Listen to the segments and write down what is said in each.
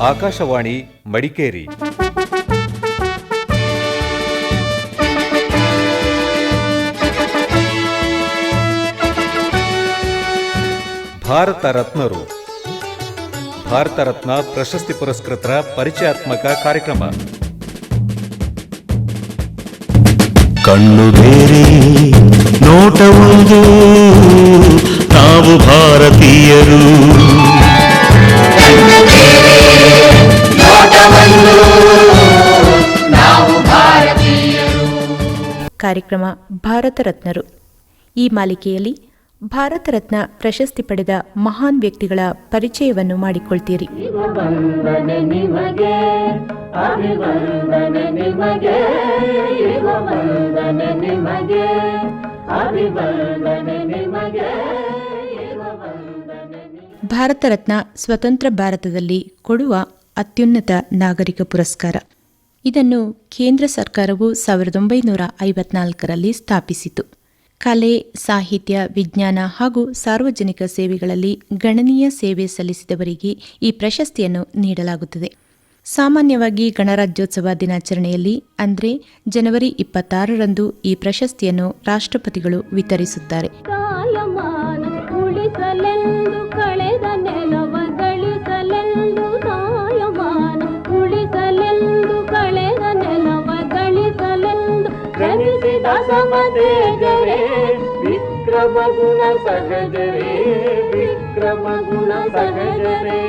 ಆಕಾಶವಾಣಿ, ಮಡಿಕೇರಿ. ಭಾರತ ರತ್ನರು. ಭಾರತ ರತ್ನ ಪ್ರಶಸ್ತಿ ಪುರಸ್ಕೃತರ ಪರಿಚಯಾತ್ಮಕ ಕಾರ್ಯಕ್ರಮ. ಕಣ್ಣು ಬೇರೆ ನೋಟವೊಂದು ನಾವು ಭಾರತೀಯರು. ಕಾರ್ಯಕ್ರಮ ಭಾರತ ರತ್ನರು. ಈ ಮಾಲಿಕೆಯಲ್ಲಿ ಭಾರತ ರತ್ನ ಪ್ರಶಸ್ತಿ ಪಡೆದ ಮಹಾನ್ ವ್ಯಕ್ತಿಗಳ ಪರಿಚಯವನ್ನು ಮಾಡಿಕೊಳ್ತೀರಿ. ಭಾರತ ರತ್ನ ಸ್ವತಂತ್ರ ಭಾರತದಲ್ಲಿ ಕೊಡುವ ಅತ್ಯುನ್ನತ ನಾಗರಿಕ ಪುರಸ್ಕಾರ. ಇದನ್ನು ಕೇಂದ್ರ ಸರ್ಕಾರವು ಸಾವಿರದ ಒಂಬೈನೂರ ಐವತ್ನಾಲ್ಕರಲ್ಲಿ ಸ್ಥಾಪಿಸಿತು. ಕಲೆ, ಸಾಹಿತ್ಯ, ವಿಜ್ಞಾನ ಹಾಗೂ ಸಾರ್ವಜನಿಕ ಸೇವೆಗಳಲ್ಲಿ ಗಣನೀಯ ಸೇವೆ ಸಲ್ಲಿಸಿದವರಿಗೆ ಈ ಪ್ರಶಸ್ತಿಯನ್ನು ನೀಡಲಾಗುತ್ತದೆ. ಸಾಮಾನ್ಯವಾಗಿ ಗಣರಾಜ್ಯೋತ್ಸವ ದಿನಾಚರಣೆಯಲ್ಲಿ ಅಂದರೆ ಜನವರಿ ಇಪ್ಪತ್ತಾರರಂದು ಈ ಪ್ರಶಸ್ತಿಯನ್ನು ರಾಷ್ಟ್ರಪತಿಗಳು ವಿತರಿಸುತ್ತಾರೆ. సమతేజరే విక్రమ గుణ సహజరే విక్రమ గుణ సహజరే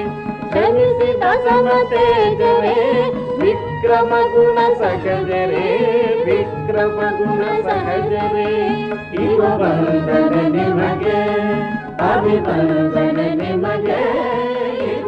శనిసిత సమతేజరే విక్రమ గుణ సహజరే విక్రమ గుణ సహజరే ఇవ బంధన నిమగే అవి నిమగే ఇవ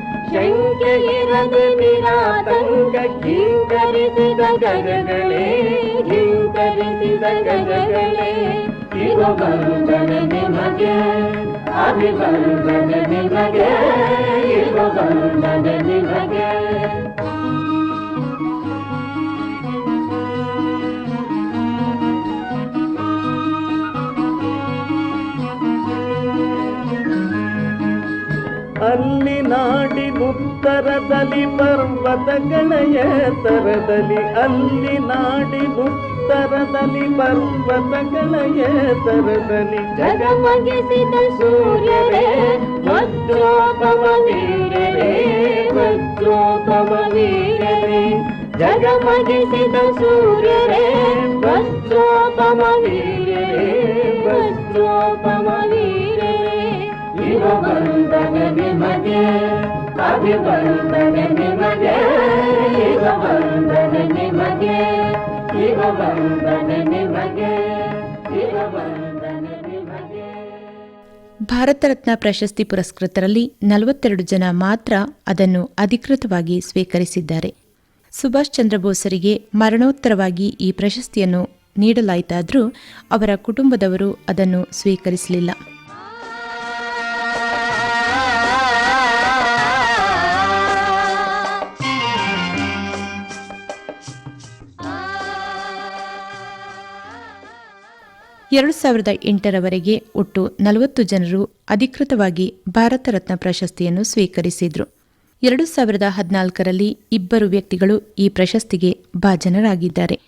ಬಿಸಿನೆತ್ತರ ಅಂಕಿಯಲ್ಲಿ ಸಿಡಿಮದ್ದಿನ ಬೆಂಕಿಯಲ್ಲಿ ಶಂಕೆ ಇರದ ನಿರಾತಂಗ ಘೀಂಕರಿಸಿದ ಗಜಗಳೇ ಘೀಂಕರಿಸಿದ ಗಜಗಳೇ ಶಂಕೆ ಇರದ ನಿರಾತಂಗ ಘೀಂಕರಿಸಿದ ಗಜಗಳೇ ಘೀಂಕರಿಸಿದ ಗಜಗಳೇ ಇವ ವಂದನೆ ನಿಮಗೆ ಅಭಿವಂದನೆ ನಿಮಗೆ ಇವ ವಂದನೆ ನಿಮಗೆ ನಾಡಿ ಉತ್ತರದಲ್ಲಿ ಪರ್ವತಗಳ ಎತ್ತರದಲ್ಲಿ, ಅಲ್ಲಿ ನಾಡಿ ಉತ್ತರದಲ್ಲಿ ಪರ್ವತಗಳ ಎತ್ತರದಲ್ಲಿ ಜಗಮಗಿಸಿದ ಸೂರ್ಯರೇ, ವಜ್ರೋಪಮ ವೀರರೇ ವಜ್ರೋಪಮ ವೀರರೇ. ಜಗಮಗಿಸಿದ ಸೂರ್ಯರೇ, ವಜ್ರೋಪಮ ವೀರರೇ ವಜ್ರೋಪಮ ವೀರರೇ. ವಂದನೆ ನಿಮಗೆ ನಿಮಗೆ ವಂದನೆ ನಿಮಗೆ ಈಗ ನಿಮಗೆ ಈಗ ನಿಮಗೆ. ಭಾರತ ರತ್ನ ಪ್ರಶಸ್ತಿ ಪುರಸ್ಕೃತರಲ್ಲಿ ನಲವತ್ತೆರಡು ಜನ ಮಾತ್ರ ಅದನ್ನು ಅಧಿಕೃತವಾಗಿ ಸ್ವೀಕರಿಸಿದ್ದಾರೆ. ಸುಭಾಷ್ ಚಂದ್ರ ಬೋಸರಿಗೆ ಮರಣೋತ್ತರವಾಗಿ ಈ ಪ್ರಶಸ್ತಿಯನ್ನು ನೀಡಲಾಯಿತಾದರೂ ಅವರ ಕುಟುಂಬದವರು ಅದನ್ನು ಸ್ವೀಕರಿಸಲಿಲ್ಲ. ಎರಡು ಸಾವಿರದ ಎಂಟರವರೆಗೆ ಒಟ್ಟು ನಲವತ್ತು ಜನರು ಅಧಿಕೃತವಾಗಿ ಭಾರತ ರತ್ನ ಪ್ರಶಸ್ತಿಯನ್ನು ಸ್ವೀಕರಿಸಿದ್ರು. ಎರಡು ಸಾವಿರದ ಹದಿನಾಲ್ಕರಲ್ಲಿ ಇಬ್ಬರು ವ್ಯಕ್ತಿಗಳು ಈ ಪ್ರಶಸ್ತಿಗೆ ಭಾಜನರಾಗಿದ್ದಾರೆ.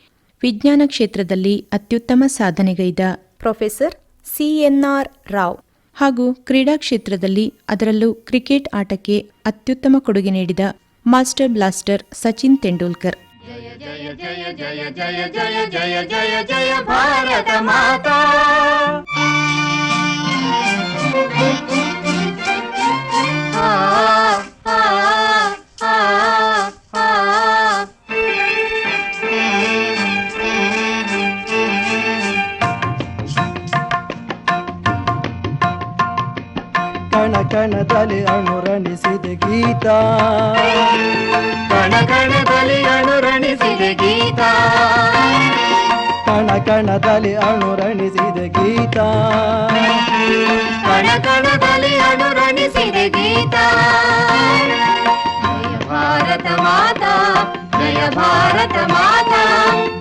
ವಿಜ್ಞಾನ ಕ್ಷೇತ್ರದಲ್ಲಿ ಅತ್ಯುತ್ತಮ ಸಾಧನೆಗೈದ ಪ್ರೊಫೆಸರ್ ಸಿಎನ್ಆರ್ ರಾವ್ ಹಾಗೂ ಕ್ರೀಡಾ ಕ್ಷೇತ್ರದಲ್ಲಿ ಅದರಲ್ಲೂ ಕ್ರಿಕೆಟ್ ಆಟಕ್ಕೆ ಅತ್ಯುತ್ತಮ ಕೊಡುಗೆ ನೀಡಿದ ಮಾಸ್ಟರ್ ಬ್ಲಾಸ್ಟರ್ ಸಚಿನ್ ತೆಂಡೂಲ್ಕರ್. ಕಣ ಕಣದಲ್ಲಿ ಅಣುರಣಿಸಿದೆ ಗೀತ. ಕಣ ಕಣದಲ್ಲಿ ಗೀತಾ. ಗೀತ ಕಣ ಕಣದಲ್ಲಿ ಅನುರಣಿಸಿದ ಗೀತ. ಕಣ ಕಣದಲ್ಲಿ ಅನುರಣಿಸಿದ ಗೀತ. ಜಯ ಭಾರತ ಮಾತಾ ಜಯ ಭಾರತ ಮಾತಾ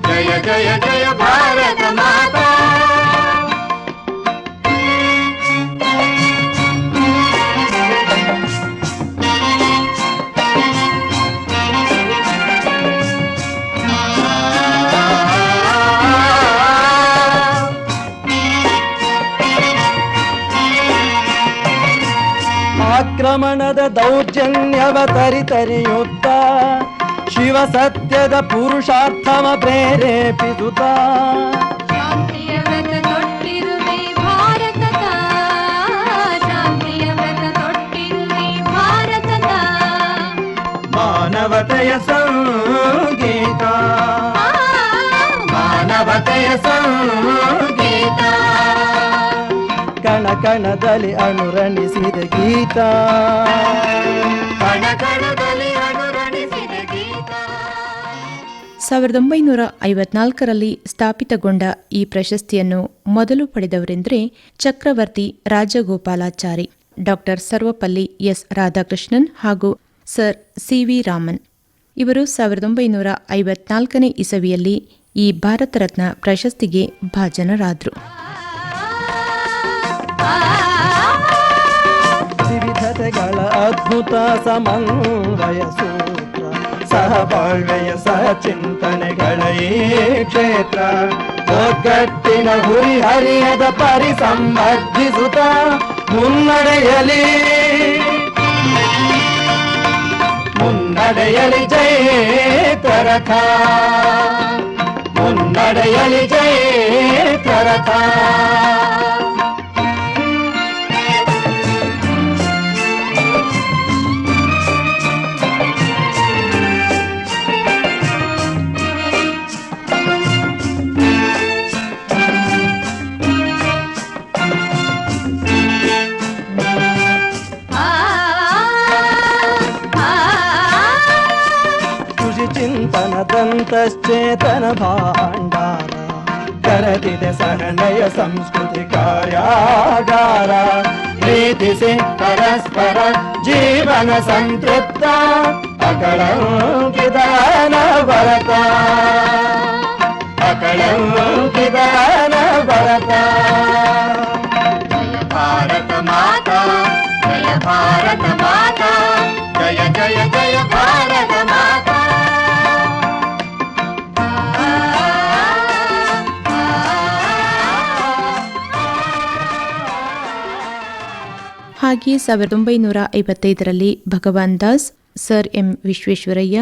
ಜಯ ಜಯ ಜಯ ಭಾರತ ಮಾತಾ. ಆಕ್ರಮಣದ ದೌರ್ಜನ್ಯವ ತರಿತರಿಯುತ್ತ ಶಿವ ಸತ್ಯದ ಪುರುಷಾರ್ಥವ ಪ್ರೇರೇಪಿಸುತ್ತ. ಮಾನವತೆಯ ಸಂಗೀತ ಮಾನವತೆಯ ಸಂಗೀತ. ಕಣದಲ್ಲಿ ಅನುರಣಿಸಿದ ಗೀತ. ಸಾವಿರದ ಒಂಬೈನೂರ ಐವತ್ನಾಲ್ಕರಲ್ಲಿ ಸ್ಥಾಪಿತಗೊಂಡ ಈ ಪ್ರಶಸ್ತಿಯನ್ನು ಮೊದಲು ಪಡೆದವರೆಂದರೆ ಚಕ್ರವರ್ತಿ ರಾಜಗೋಪಾಲಾಚಾರಿ ಡಾಕ್ಟರ್ ಸರ್ವಪಲ್ಲಿ ಎಸ್ ರಾಧಾಕೃಷ್ಣನ್ ಹಾಗೂ ಸರ್ ಸಿ ವಿ ರಾಮನ್. ಇವರು ಸಾವಿರದ ಒಂಬೈನೂರ ಐವತ್ನಾಲ್ಕನೇ ಇಸವಿಯಲ್ಲಿ ಈ ಭಾರತ ರತ್ನ ಪ್ರಶಸ್ತಿಗೆ ಭಾಜನರಾದರು. ವಿವಿಧತೆಗಳ ಅದ್ಭುತ ಸಮನ್ವಯ ಸೂತ್ರ ಸಹಬಾಳ್ವೆಯ ಸಹಚಿಂತನೆಗಳ ಈ ಕ್ಷೇತ್ರ ಒಗ್ಗಟ್ಟಿನ ಹುರಿ ಹರಿಯದ ಪರಿಸಂಬರ್ಧಿಸುತ್ತ ಮುನ್ನಡೆಯಲಿ ಮುನ್ನಡೆಯಲಿ ಜಯ ತರಥ ಮುನ್ನಡೆಯಲಿ ಜಯ ತರಥ ಚಿಂತನದಂತಶ್ಚೇತನ ಭಾಂಡಾರ ಕರೆದಿದೆ ಸಹನಯ ಸಂಸ್ಕೃತಿ ಕಾರ್ಯಾಗಾರ ಪ್ರೀತಿಸಿ ಪರಸ್ಪರ ಜೀವನ ಸಂತೃಪ್ತ ಅಕಳಂಕಿದಾನ ಭರತ ಅಕಳಂಕಿದಾನ ಭರತ ಜಯ ಭಾರತ ಮಾತಾ ಜಯ ಭಾರತ ಮಾತಾ ಜಯ ಜಯ ಜಯ ಭಾರತ ಹಾಗೆಯೇ ಸಾವಿರದ ಒಂಬೈನೂರ ಐವತ್ತೈದರಲ್ಲಿ ಭಗವಾನ್ ದಾಸ್, ಸರ್ ಎಂ ವಿಶ್ವೇಶ್ವರಯ್ಯ,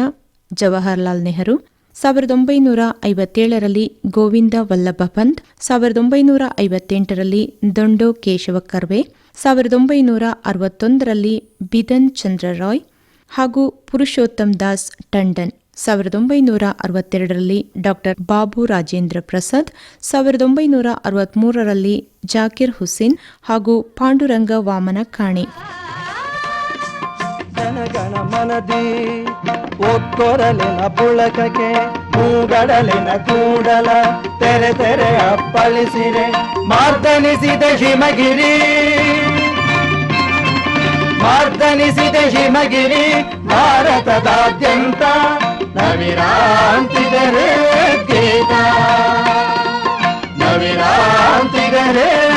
ಜವಾಹರ್ಲಾಲ್ ನೆಹರು, ಸಾವಿರದ ಒಂಬೈನೂರ ಐವತ್ತೇಳರಲ್ಲಿ ಗೋವಿಂದ ವಲ್ಲಭ ಪಂತ್, ಸಾವಿರದ ಒಂಬೈನೂರ ಐವತ್ತೆಂಟರಲ್ಲಿ ದೊಂಡೋ ಕೇಶವ ಕರ್ವೆ, ಸಾವಿರದ ಒಂಬೈನೂರ ಅರವತ್ತೊಂದರಲ್ಲಿ ಬಿದನ್ ಚಂದ್ರ ರಾಯ್ ಹಾಗೂ ಪುರುಷೋತ್ತಮ್ ದಾಸ್ ಟಂಡನ್. ಸಾವಿರದ ಒಂಬೈನೂರ ಅರವತ್ತೆರಡರಲ್ಲಿ ಡಾಕ್ಟರ್ ಬಾಬು ರಾಜೇಂದ್ರ ಪ್ರಸಾದ್, ಸಾವಿರದ ಒಂಬೈನೂರ ಅರವತ್ಮೂರರಲ್ಲಿ ಜಾಕಿರ್ ಹುಸೇನ್ ಹಾಗೂ ಪಾಂಡುರಂಗ ವಾಮನ ಕಾಣಿ. ಒಕ್ಕೊರಲಿನ ಕೂಡಲ, ತೆರೆ ತೆರೆ ಮಾರ್ದನಿಸಿದ ಹಿಮಗಿರಿ. ಮಾರ್ದನಿಸಿದ ಹಿಮಗಿರಿ, ಭಾರತದಾದ್ಯಂತ नविरान्तिगरे गीता नविरान्तिगरे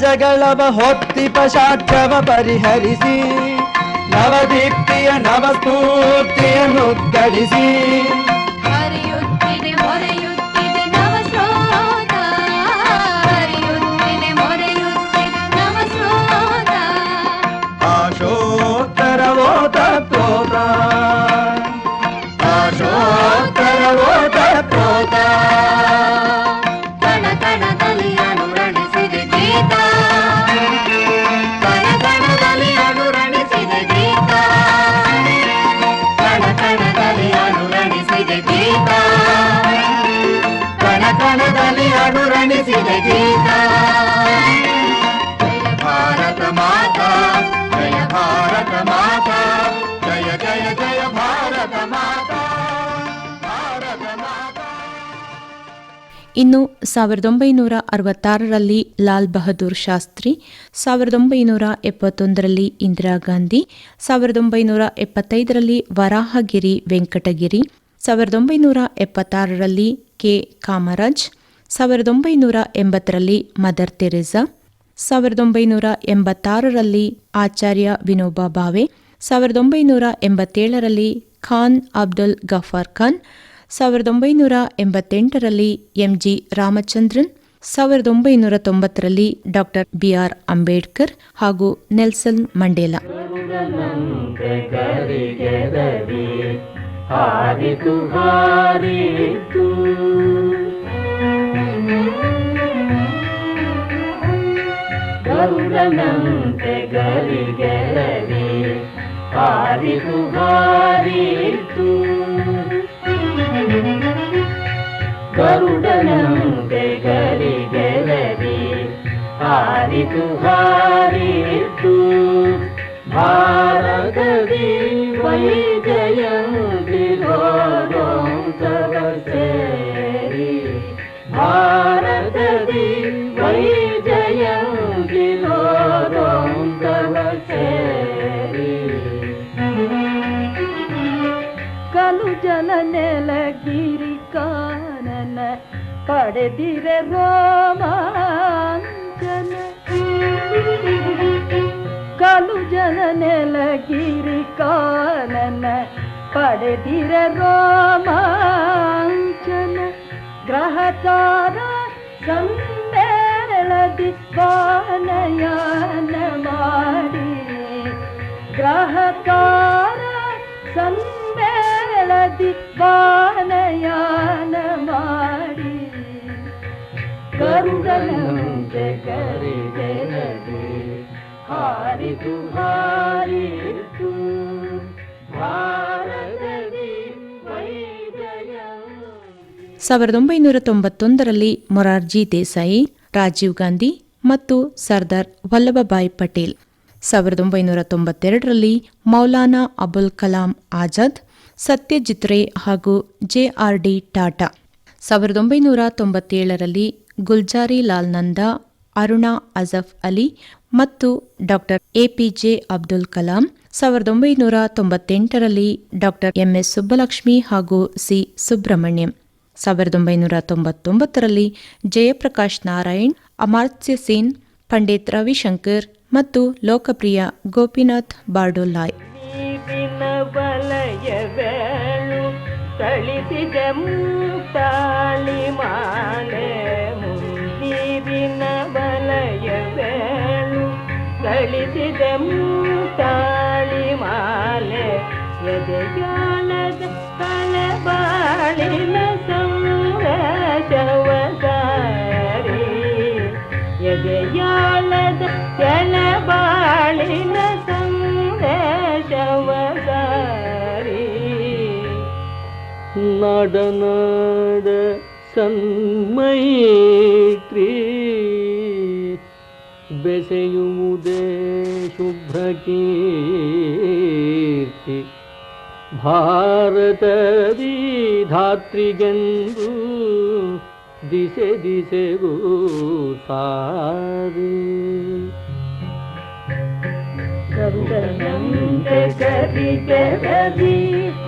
ಜಗಳವ ಹೊತ್ತಿಪ ಶಾಖವ ಪರಿಹರಿಸಿ ನವದೀಪ್ತಿಯ ನವಸ್ಫೂರ್ತಿಯನ್ನು ಗಳಿಸಿ ಇನ್ನು ಸಾವಿರದ ಒಂಬೈನೂರ ಅರವತ್ತಾರರಲ್ಲಿ ಲಾಲ್ ಬಹದ್ದೂರ್ ಶಾಸ್ತ್ರಿ, ಸಾವಿರದ ಒಂಬೈನೂರ ಎಪ್ಪತ್ತೊಂದರಲ್ಲಿ ಇಂದಿರಾ ಗಾಂಧಿ, ಸಾವಿರದ ಒಂಬೈನೂರ ಎಪ್ಪತ್ತೈದರಲ್ಲಿ ವರಾಹಗಿರಿ ವೆಂಕಟಗಿರಿ, ಸಾವಿರದ ಒಂಬೈನೂರ ಎಪ್ಪತ್ತಾರರಲ್ಲಿ ಕೆ ಕಾಮರಾಜ್, ಸಾವಿರದ ಒಂಬೈನೂರ ಎಂಬತ್ತರಲ್ಲಿ ಮದರ್ ತೆರೆಸಾ, ಸಾವಿರದ ಒಂಬೈನೂರ ಎಂಬತ್ತಾರರಲ್ಲಿ ಆಚಾರ್ಯ ವಿನೋಬಾ ಭಾವೆ ಸಾವಿರದ ಒಂಬೈನೂರ ಎಂಬತ್ತೇಳರಲ್ಲಿ ಖಾನ್ ಅಬ್ದುಲ್ ಗಫಾರ್ ಖಾನ್ ಸಾವಿರದ ಒಂಬೈನೂರ ಎಂಬತ್ತೆಂಟರಲ್ಲಿ ಎಂಜಿ ರಾಮಚಂದ್ರನ್, ಸಾವಿರದ ಒಂಬೈನೂರ ತೊಂಬತ್ತರಲ್ಲಿ ಡಾಕ್ಟರ್ ಬಿಆರ್ ಅಂಬೇಡ್ಕರ್ ಹಾಗೂ ನೆಲ್ಸನ್ ಮಂಡೇಲಾ. ಹಾರಿತು ಗರುಡನಂತೆ ಗರಿಗೆರವಿ ಹಾರಿತು ಹಾರಿತು ಗರುಡನಂತೆ ಗರಿಗೆರವಿ ಹಾರಿತು ಹಾರಿತು ಭಾರತದಿ ವೈಜಯಂತಿ ಪಡೆದಿರೆ ರೋಮಾಂಚನ ಕಲು ಜಲ ನೆಲಗಿರಿ ಕಾನನ ಪಡೆದಿರೆ ರೋಮಾಂಚನ ಗ್ರಹಚಾರ ಸಮ್ಮೇಳದಿ ವಾನಯಾನ ಮಾಡಿ ಗ್ರಹಕಾರ ಸಮ್ಮೇಳದಿ ವಾನಯಾನ ಮಾಡಿ ಕರಿಗೆರದಿ ಹಾರಿತು ಹಾರಿತು ಸಾವಿರದ ಒಂಬೈನೂರ ತೊಂಬತ್ತೊಂದರಲ್ಲಿ ಮೊರಾರ್ಜಿ ದೇಸಾಯಿ, ರಾಜೀವ್ ಗಾಂಧಿ ಮತ್ತು ಸರ್ದಾರ್ ವಲ್ಲಭಭಾಯ್ ಪಟೇಲ್. ಸಾವಿರದ ಒಂಬೈನೂರ ತೊಂಬತ್ತೆರಡರಲ್ಲಿ ಮೌಲಾನಾ ಅಬುಲ್ ಕಲಾಂ ಆಜಾದ್, ಸತ್ಯಜಿತ್ ರೇ ಹಾಗೂ ಜೆಆರ್ಡಿ ಟಾಟಾ. ಸಾವಿರದ ಒಂಬೈನೂರ ತೊಂಬತ್ತೇಳರಲ್ಲಿ ಗುಲ್ಜಾರಿ ಲಾಲ್ ನಂದಾ, ಅರುಣಾ ಅಜಫ್ ಅಲಿ ಮತ್ತು ಡಾಕ್ಟರ್ ಎಪಿಜೆ ಅಬ್ದುಲ್ ಕಲಾಂ. ಸಾವಿರದ ಒಂಬೈನೂರ ತೊಂಬತ್ತೆಂಟರಲ್ಲಿ ಡಾಕ್ಟರ್ ಎಂಎಸ್ ಸುಬ್ಬಲಕ್ಷ್ಮಿ ಹಾಗೂ ಸಿ. ಸುಬ್ರಹ್ಮಣ್ಯಂ. ಸಾವಿರದ ಒಂಬೈನೂರ ತೊಂಬತ್ತೊಂಬತ್ತರಲ್ಲಿ ಜಯಪ್ರಕಾಶ್ ನಾರಾಯಣ್, ಅಮಾರ್ತ್ಯ ಸೇನ್, ಪಂಡಿತ್ ರವಿಶಂಕರ್ ಮತ್ತು ಲೋಕಪ್ರಿಯ ಗೋಪಿನಾಥ್ ಬಾರ್ಡೋಲಾಯ್ ನೀರಿನ ನಡನಾಡ ಸನ್ಮೈತ್ರಿ. ಬೆಸೆಯುವುದೇ ಶುಭ್ರ ಕೀರ್ತಿ. ಭಾರತದಿ ಧಾತ್ರಿಗೆಂದು ದಿಸೆ ದಿಸೆಗೂ ಸಾರಿ. ಗರುಡನಂತೆ ಕರಿಗೆರದಿ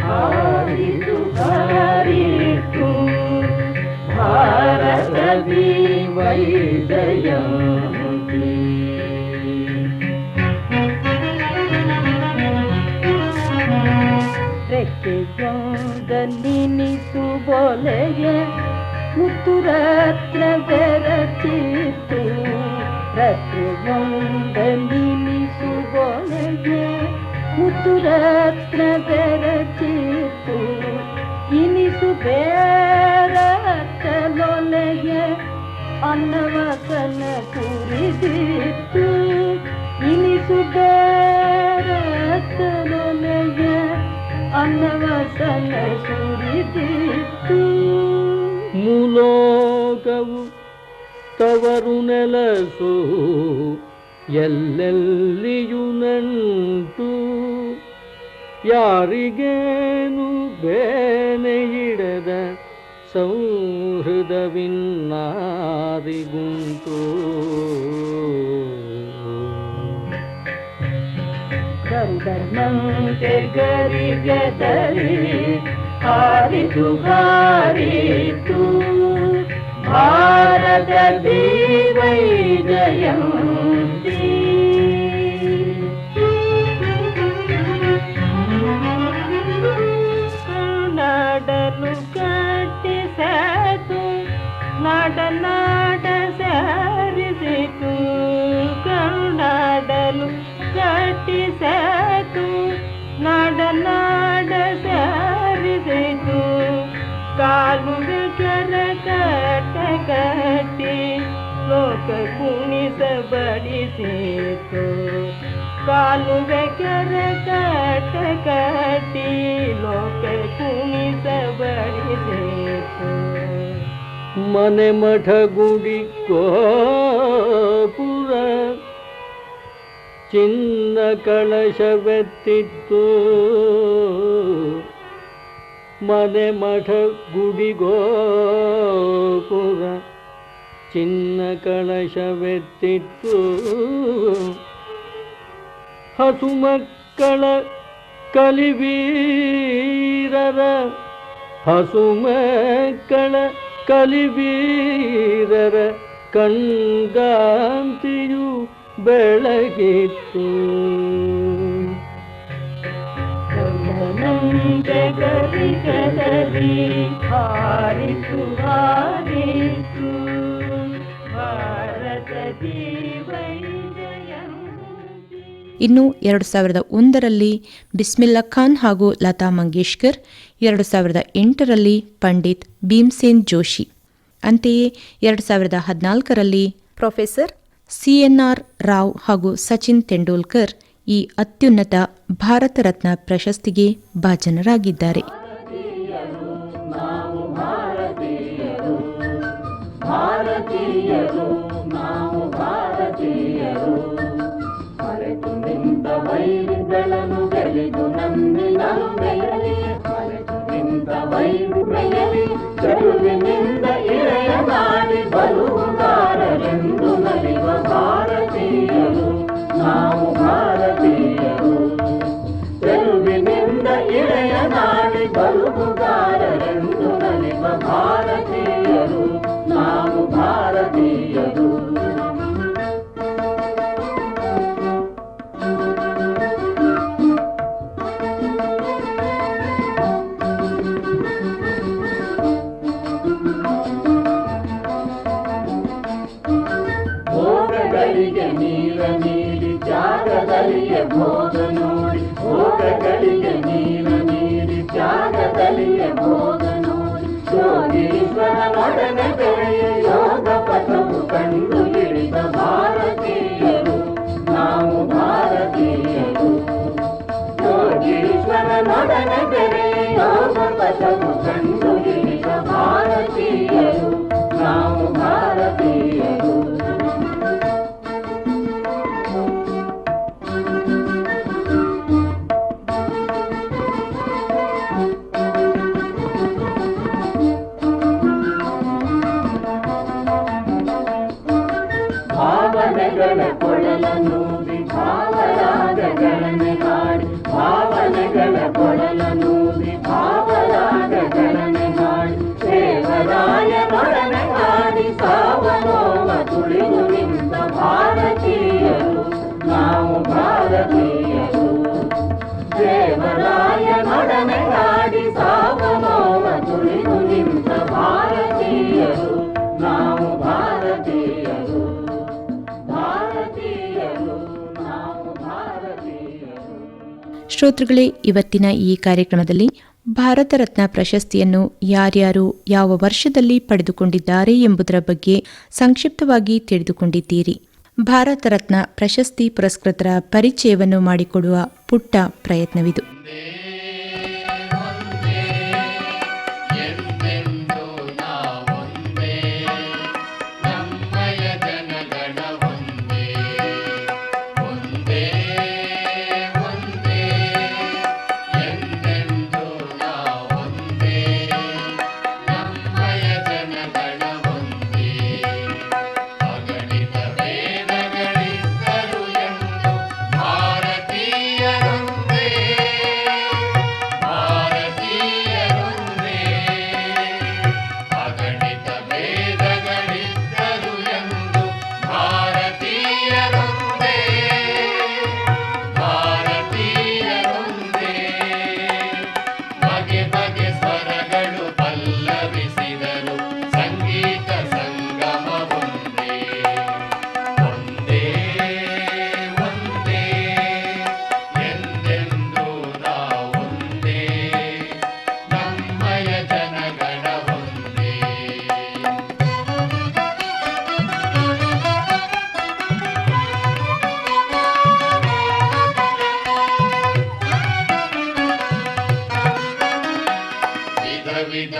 ಹಾರಿತು ಹಾರಿತು ಭಾರತದಿ ವೈಜಯಂತಿ ರೆಕ್ಕೆಗೊಂದನಿನಿಸು ಬೊಲೆಗೆ ಮುತ್ತುರತ್ನ ಬೆರಚಿತ್ತು ರತ್ನಗೊಂದನಿನಿಸು ಬೊಲೆಗೆ ಮುತ್ತುರತ್ನ ಬೆರಚಿತ್ತು ಇನಿಸು ಬೇರತ್ತಲೊಲೆಗೆ ಅನ್ನವಸನ ಕುರಿದಿತ್ತು ಇನಿಸು ಬೇರತ್ತಲೊಲೆಗೆ ಅನ್ನವಸನ ಸುರಿದಿತ್ತು ಮುಲೋಕವು ತವರು ನೆಲಸು ಎಲ್ಲೆಲ್ಲಿಯೂ ನಂಟು ಯಾರಿಗೇನು ಬೇನೆಯಿಡದ ಸೌಹೃದವಿನ್ನಾರಿಗುಂಟು? ಗಂಧರ್ವಂತೆ ಗರಿಗದಲ್ಲಿ ಹಾರಿತು ಹಾರಿತು ಭಾರತ ಜಯಂತಿ ಕಾಲು ಕರ ಕಟ್ಟ ಕಟ್ಟಿ ಲೋಕ ಕುಣಿಸ ಬಡಿಸಿತು ಮನೆ ಮಠ ಗುಡಿ ಗೋಪುರ ಚಿನ್ನ ಕಳಶವೆತ್ತಿತ್ತು ಮನೆ ಮಠ ಗುಡಿ ಗೋಪುರ ಚಿನ್ನ ಕಳಶವೆತ್ತಿತ್ತು ಹಸು ಮಕ್ಕಳ ಕಲಿವೀರರ ಹಸು ಮಕ್ಕಳ ಕಲಿವೀರರ ಕಣ್ಗಾಂತಿಯು ಬೆಳಗಿತ್ತು ಗರಿ ಗದರಿ ಹಾರಿತು ಹಾರಿತು ಭಾರತ ಜಯಂತಿ ಇನ್ನು ಎರಡು ಸಾವಿರದ ಒಂದರಲ್ಲಿ ಬಿಸ್ಮಿಲ್ಲಾ ಖಾನ್ ಹಾಗೂ ಲತಾ ಮಂಗೇಶ್ಕರ್, ಎರಡು ಸಾವಿರದ ಎಂಟರಲ್ಲಿ ಪಂಡಿತ್ ಭೀಮ್ಸೇನ್ ಜೋಶಿ. ಅಂತೆಯೇ ಎರಡು ಸಾವಿರದ ಹದಿನಾಲ್ಕರಲ್ಲಿ ಪ್ರೊಫೆಸರ್ ಸಿಎನ್ಆರ್ ರಾವ್ ಹಾಗೂ ಸಚಿನ್ ತೆಂಡೂಲ್ಕರ್ ಈ ಅತ್ಯುನ್ನತ ಭಾರತ ರತ್ನ ಪ್ರಶಸ್ತಿಗೆ ಭಾಜನರಾಗಿದ್ದಾರೆ. ವೈರಿಗಳನ್ನು ಬರುವುದಾರರೆಂದು ನಲಿವ ಭಾರತೀಯರು ನಾವು మదనగరే యోగ పశు చంద్రుడి భారతీయులు నాము భారత ಶ್ರೋತೃಗಳೇ, ಇವತ್ತಿನ ಈ ಕಾರ್ಯಕ್ರಮದಲ್ಲಿ ಭಾರತ ರತ್ನ ಪ್ರಶಸ್ತಿಯನ್ನು ಯಾರ್ಯಾರು ಯಾವ ವರ್ಷದಲ್ಲಿ ಪಡೆದುಕೊಂಡಿದ್ದಾರೆ ಎಂಬುದರ ಬಗ್ಗೆ ಸಂಕ್ಷಿಪ್ತವಾಗಿ ತಿಳಿದುಕೊಂಡಿದ್ದೀರಿ. ಭಾರತ ರತ್ನ ಪ್ರಶಸ್ತಿ ಪುರಸ್ಕೃತರ ಪರಿಚಯವನ್ನು ಮಾಡಿಕೊಡುವ ಪುಟ್ಟ ಪ್ರಯತ್ನವಿದು.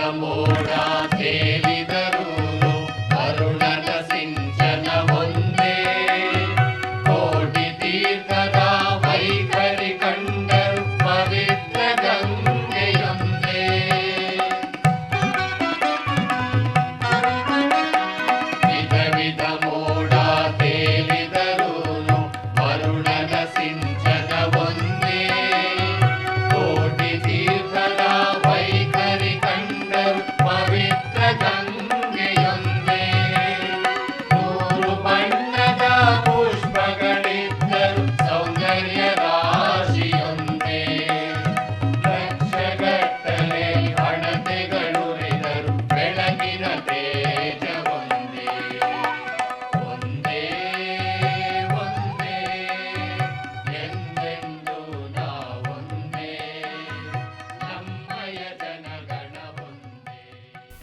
I'm more than.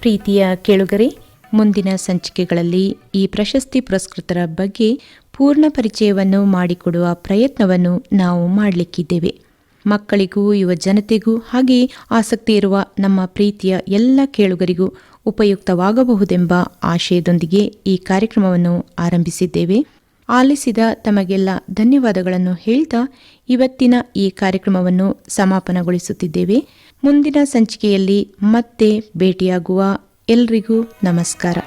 ಪ್ರೀತಿಯ ಕೇಳುಗರೆ, ಮುಂದಿನ ಸಂಚಿಕೆಗಳಲ್ಲಿ ಈ ಪ್ರಶಸ್ತಿ ಪುರಸ್ಕೃತರ ಬಗ್ಗೆ ಪೂರ್ಣ ಪರಿಚಯವನ್ನು ಮಾಡಿಕೊಡುವ ಪ್ರಯತ್ನವನ್ನು ನಾವು ಮಾಡಲಿಕ್ಕಿದ್ದೇವೆ. ಮಕ್ಕಳಿಗೂ, ಯುವ ಜನತೆಗೂ ಹಾಗೆ ಆಸಕ್ತಿ ಇರುವ ನಮ್ಮ ಪ್ರೀತಿಯ ಎಲ್ಲ ಕೇಳುಗರಿಗೂ ಉಪಯುಕ್ತವಾಗಬಹುದೆಂಬ ಆಶಯದೊಂದಿಗೆ ಈ ಕಾರ್ಯಕ್ರಮವನ್ನು ಆರಂಭಿಸಿದ್ದೇವೆ. ಆಲಿಸಿದ ತಮಗೆಲ್ಲ ಧನ್ಯವಾದಗಳನ್ನು ಹೇಳ್ತಾ ಇವತ್ತಿನ ಈ ಕಾರ್ಯಕ್ರಮವನ್ನು ಸಮಾಪನಗೊಳಿಸುತ್ತಿದ್ದೇವೆ. ಮುಂದಿನ ಸಂಚಿಕೆಯಲ್ಲಿ ಮತ್ತೆ ಭೇಟಿಯಾಗುವ ಎಲ್ರಿಗೂ ನಮಸ್ಕಾರ.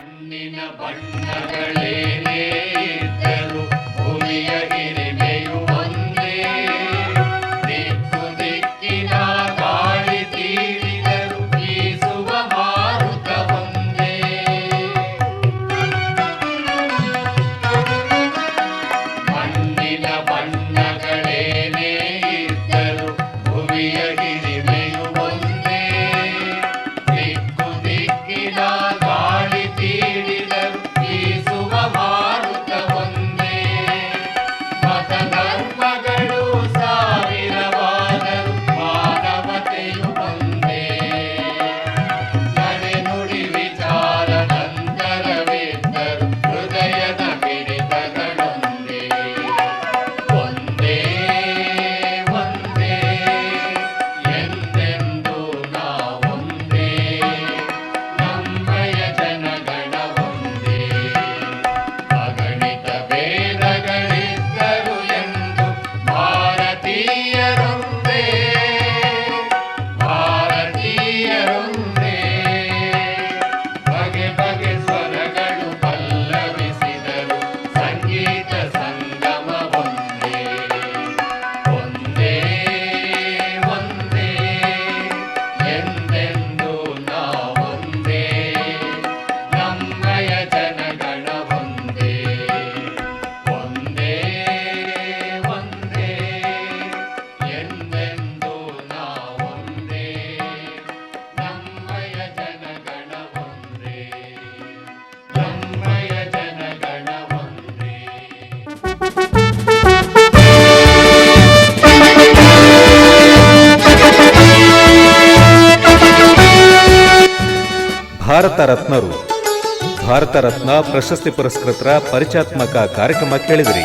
ಭಾರತ ರತ್ನ ಪ್ರಶಸ್ತಿ ಪುರಸ್ಕೃತರ ಪರಿಚಯಾತ್ಮಕ ಕಾರ್ಯಕ್ರಮ ಕೇಳಿದಿರಿ.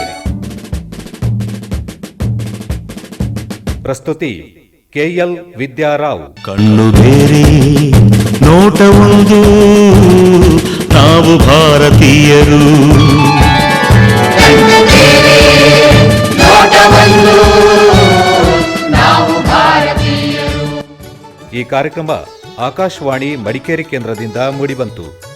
ಪ್ರಸ್ತುತಿ ಕೆಎಲ್ ವಿದ್ಯಾರಾವ್. ಕಣ್ಣು ಬೇರೆ ನೋಟ ಒಂದು ನಾವು ಭಾರತೀಯರು. ನಾವು ಭಾರತೀಯರು. ಈ ಕಾರ್ಯಕ್ರಮ ಆಕಾಶವಾಣಿ ಮಡಿಕೇರಿ ಕೇಂದ್ರದಿಂದ ಮೂಡಿಬಂತು.